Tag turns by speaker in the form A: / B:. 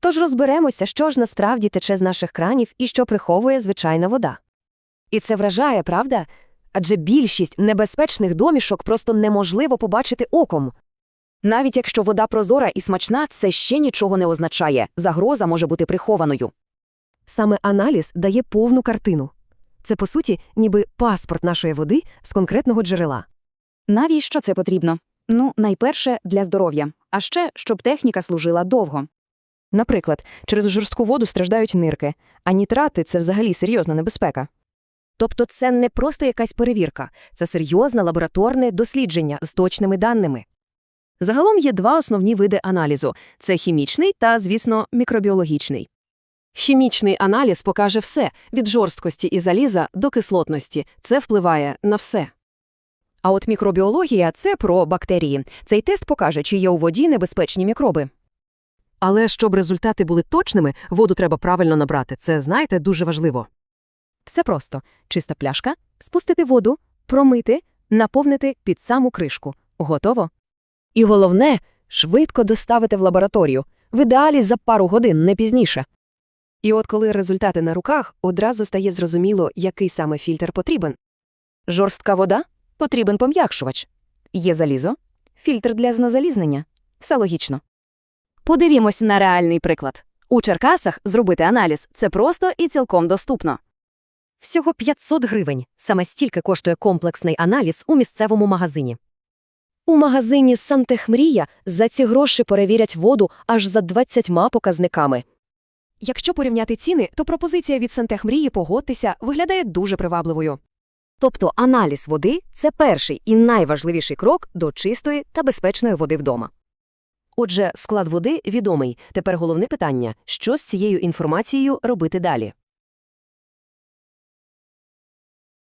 A: Тож розберемося, що ж насправді тече з наших кранів і що приховує звичайна вода.
B: І це вражає, правда? Адже більшість небезпечних домішок просто неможливо побачити оком. Навіть якщо вода прозора і смачна, це ще нічого не означає. Загроза може бути прихованою. Саме аналіз дає повну картину. Це, по суті, ніби паспорт нашої води з конкретного джерела.
C: Навіщо це потрібно? Ну, найперше для здоров'я, а ще щоб техніка служила довго.
B: Наприклад, через жорстку воду страждають нирки, а нітрати це взагалі серйозна небезпека. Тобто це не просто якась перевірка, це серйозне лабораторне дослідження з точними даними. Загалом є два основні види аналізу це хімічний та, звісно, мікробіологічний. Хімічний аналіз покаже все від жорсткості і заліза до кислотності. Це впливає на все. А от мікробіологія це про бактерії. Цей тест покаже, чи є у воді небезпечні мікроби. Але щоб результати були точними, воду треба правильно набрати. Це, знаєте, дуже важливо. Все просто. Чиста пляшка, спустити воду, промити, наповнити під саму кришку. Готово? І головне – швидко доставити в лабораторію. В ідеалі за пару годин, не пізніше. І от коли результати на руках, одразу стає зрозуміло, який саме фільтр потрібен. Жорстка вода? Потрібен пом'якшувач. Є залізо? Фільтр для знезалізнення. Все логічно.
C: Подивімось на реальний приклад. У Черкасах зробити аналіз це просто і цілком доступно.
B: Всього 500 гривень. Саме стільки коштує комплексний аналіз у місцевому магазині. У магазині «Сантехмрія» за ці гроші перевірять воду аж за 20 показниками. Якщо порівняти ціни, то пропозиція від «Сантехмрії» погодьтеся виглядає дуже привабливою. Тобто аналіз води – це перший і найважливіший крок до чистої та безпечної води вдома. Отже, склад води відомий. Тепер головне питання – що з цією інформацією робити далі?